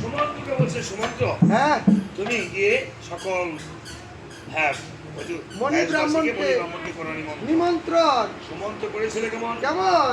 সুমন্ত্রকে বলছে সুমন্ত্র হ্যাঁ। তুমি গিয়ে সকল হ্যাঁ মণি ব্রাহ্মণকে- নিমন্ত্রণ। সুমন্ত করেছিল কেমন কেমন?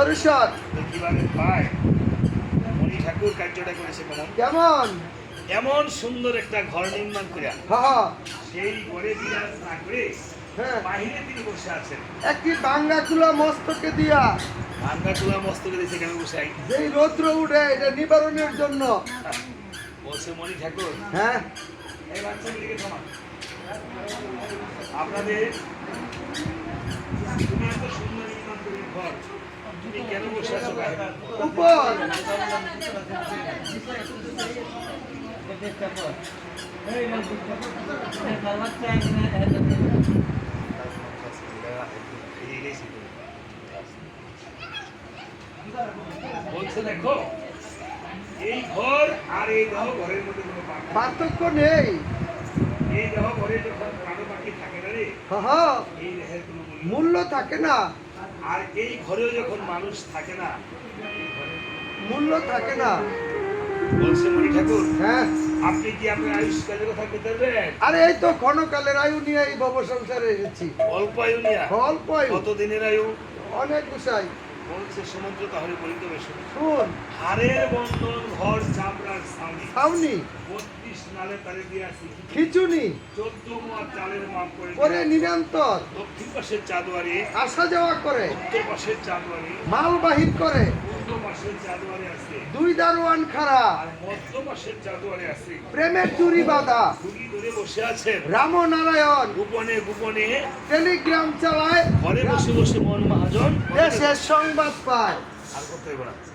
দর্শন ঠাকুর কার্যটা করেছে কেমন? কেমন? এমন সুন্দর একটা ঘর নির্মাণ করে হ্যাঁ সেই ঘরে বিরাজ না করে হ্যাঁ। বাহিরে তিনি বসে আছেন। একটি বাঙ্গা কুলা মস্তকে দিয়া। ভাঙ্গা তোলা মস্তকে দিয়েছে কেন বসাই যেই রৌদ্র উঠে এটা নিবারণের জন্য। বলছে মণি ঠাকুর হ্যাঁ। এই বাচ্চাগুলিকে আপনাদের তুমি এত সুন্দর নির্মাণ করে ঘর। তুমি কেন বসে আছো বাইরে? উপর বলছে দেখো এই ঘর আর এই দেহ ঘরের মধ্যে কোনো পার্থক্য নেই নেই। এই দেহ ঘরে যখন কালো পাখি থাকে না রে হ্যাঁ এই দেহের কোনো নেই। মূল্য থাকে না আর এই ঘরেও যখন মানুষ থাকে না মূল্য থাকে না। বলছে ঠাকুর হ্যাঁ। আপনি কি আপনার আয়ুষ্কালের কথা বলতে আরে এই তো ক্ষণকালের আয়ু নিয়ে এই ভব সংসারে এসেছি। অল্প আয়ু নিয়ে? অল্প আয়ু। কত দিনের আয়ু? অনেক গুছাই বলছে সমুদ্র তাহলে বলিতে বেশি শুন। হাড়ের বন্ধন ঘর চামড়ার সাউনি ছাউনি? বত্রিশ নালে তারে দিয়ে খিচুনি? চোদ্দ চালের মাপ করে করে নিরন্তর। দক্ষিণ পাশের চাঁদোয়ারি আসা যাওয়া করে। উত্তর পাশের চাঁদোয়ারি মাল বাহির করে। দুই দারোয়ান আছে। প্রেমের চুরি বাধা। বসে আছে রাম নারায়ণ গোপনে গোপনে টেলিগ্রাম চালায়। ঘরে বসে বসে মন মহাজন। দেশের সংবাদ পায়। আর করতে না।